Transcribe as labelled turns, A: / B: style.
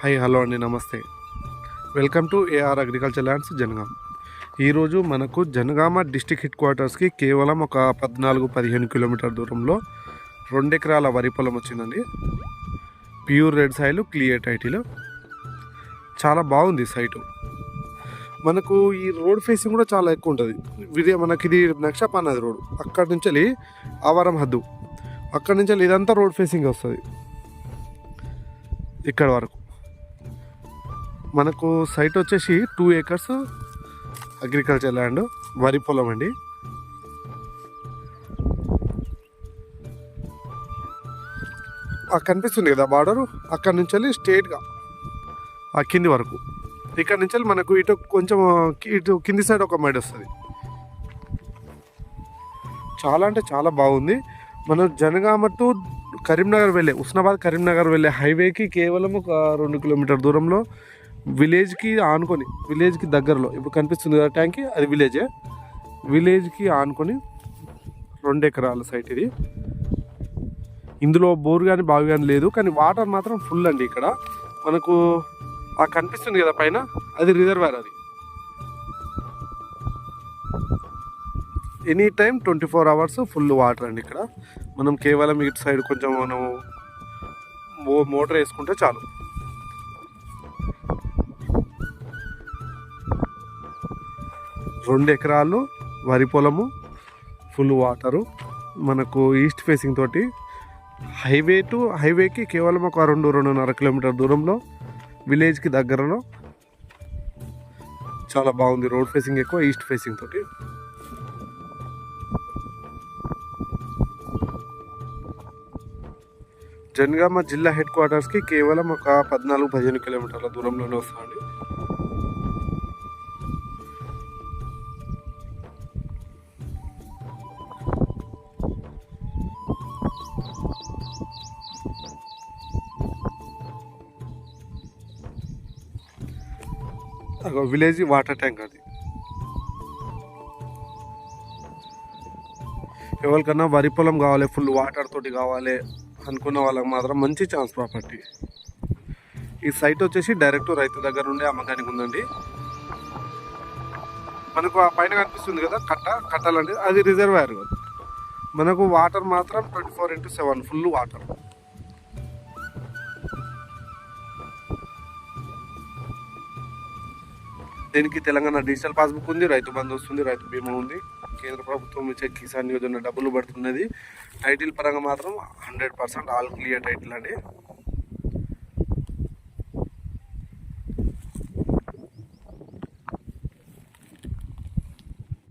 A: Hi hello అండి నమస్తే. Welcome to AR agriculture lands Jangaon. ఈరోజు మనకు జనగామ డిస్టిక్ హెడ్ క్వార్టర్స్కి కేవలం ఒక పద్నాలుగు పదిహేను కిలోమీటర్ దూరంలో రెండు ఎకరాల వరి పొలం వచ్చిందండి. Pure red soil clear title. చాలా బాగుంది సైటు. మనకు ఈ రోడ్ ఫేసింగ్ కూడా చాలా ఎక్కువ ఉంటుంది. ఇది మనకి ఇది నక్షపానది రోడ్. అక్కడి నుంచి వెళ్ళి ఆవారం హద్దు. అక్కడి నుంచి వెళ్ళి ఇదంతా రోడ్ ఫేసింగ్ వస్తుంది. ఇక్కడ వరకు. మనకు సైట్ వచ్చేసి టూ ఏకర్స్ అగ్రికల్చర్ ల్యాండ్ వరి పొలం అండి. ఆ కనిపిస్తుంది కదా బార్డరు అక్కడ నుంచి వెళ్ళి స్ట్రేట్గా ఆ కింది వరకు. ఇక్కడ నుంచి వెళ్ళి మనకు ఇటు కొంచెం ఇటు కింది సైడ్ ఒక మెడ వస్తుంది. చాలా అంటే చాలా బాగుంది. మనం జనగామ టు కరీంనగర్ వెళ్ళే ఉస్నాబాద్ కరీంనగర్ వెళ్ళే హైవేకి కేవలం ఒక రెండు కిలోమీటర్ దూరంలో విలేజ్కి ఆనుకొని విలేజ్కి దగ్గరలో ఇప్పుడు కనిపిస్తుంది కదా ట్యాంక్ అది విలేజే. విలేజ్కి ఆనుకొని రెండు ఎకరాల సైట్ ఇది. ఇందులో బోర్ కానీ బావి కానీ లేదు కానీ వాటర్ మాత్రం ఫుల్ అండి ఇక్కడ. మనకు ఆ కనిపిస్తుంది కదా పైన అది రిజర్వాయర్ అది. Any time twenty four hours full water అండి ఇక్కడ. మనం కేవలం ఇటు సైడ్ కొంచెం మనం మోటార్ వేసుకుంటే చాలు. రెండు ఎకరాలు వరి పొలము ఫుల్ వాటరు. మనకు ఈస్ట్ ఫేసింగ్ తోటి హైవే టు హైవేకి కేవలం ఒక రెండు రెండున్నర కిలోమీటర్ దూరంలో విలేజ్కి దగ్గరలో చాలా బాగుంది రోడ్ ఫేసింగ్ ఎక్కువ ఈస్ట్ ఫేసింగ్ తోటి. జనగామ జిల్లా హెడ్ క్వార్టర్స్కి కేవలం ఒక పద్నాలుగు పదిహేను కిలోమీటర్ల దూరంలోనే వస్తుంది. అగో విలేజ్ వాటర్ ట్యాంక్ అది. ఎవరికన్నా వరి పొలం కావాలి ఫుల్ వాటర్ తోటి కావాలి అనుకున్న వాళ్ళకి మాత్రం మంచి ఛాన్స్ ప్రాపర్టీ. ఈ సైట్ వచ్చేసి డైరెక్ట్ రైతు దగ్గర నుండి అమ్మకానికి ఉందండి. మనకు ఆ పైన కనిపిస్తుంది కదా కట్ట కట్టాలండి అది రిజర్వాయర్. మనకు వాటర్ మాత్రం twenty four into seven full water. దీనికి తెలంగాణ డిజిటల్ పాస్బుక్ ఉంది రైతు బంధు వస్తుంది రైతు బీమా ఉంది. కేంద్ర ప్రభుత్వం ఇచ్చే కిసాన్ యోజన డబ్బులు పడుతున్నది. టైటిల్ పరంగా మాత్రం hundred percent all clear title అండి.